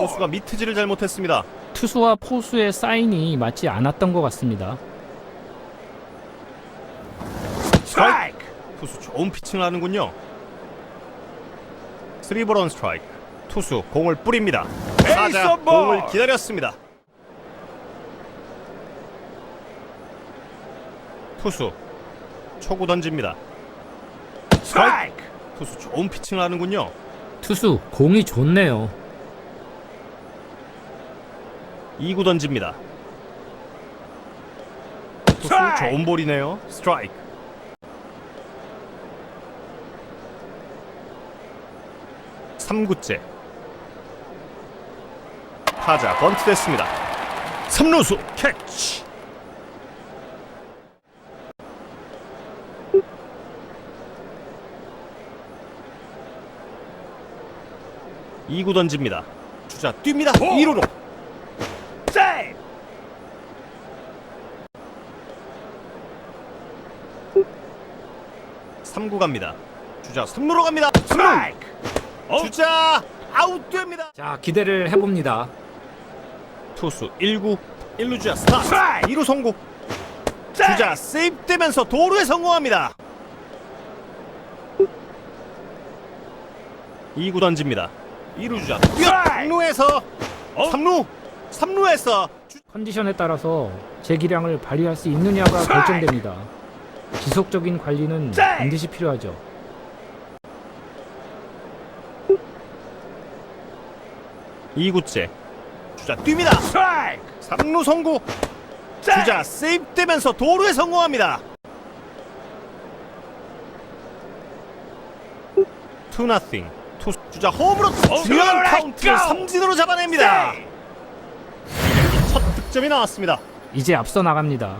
포수가 미트질을 잘못했습니다. 투수와 포수의 사인이 맞지 않았던 것 같습니다. 스트라이크. 투수 좋은 피칭을 하는군요. 3볼 원 스트라이크. 투수 공을 뿌립니다. 베이스볼! 공을 기다렸습니다. 투수 초구 던집니다. 스트라이크 투수 좋은 피칭을 하는군요. 투수 공이 좋네요. 2구 던집니다. 투수! 좋은 볼이네요. 스트라이크. 삼구째 타자 번트 됐습니다. 3루수 캐치. 이구 던집니다. 주자 뜁니다. 오! 2루로. 세이브 3구 갑니다. 주자 3루로 갑니다. 3루. 스트라이크 주자 아웃됩니다. 자 기대를 해봅니다. 투수 1구 1루 주자 스타트. 스트라이크! 2루 송구. 주자 세이프되면서 도루에 성공합니다. 2구 던집니다. 2루 주자 뛰어 스트라이크! 3루에서 어? 3루 3루에서 컨디션에 따라서 제 기량을 발휘할 수 있느냐가! 결정됩니다. 지속적인 관리는! 반드시 필요하죠. 이구째 주자 뜁니다. 3루 송구. 주자 세이프되면서 도루에 성공합니다. 투 나싱. 투수 주자 홈으로 중요한 카운트를 고! 삼진으로 잡아냅니다. 첫 득점이 나왔습니다. 이제 앞서 나갑니다.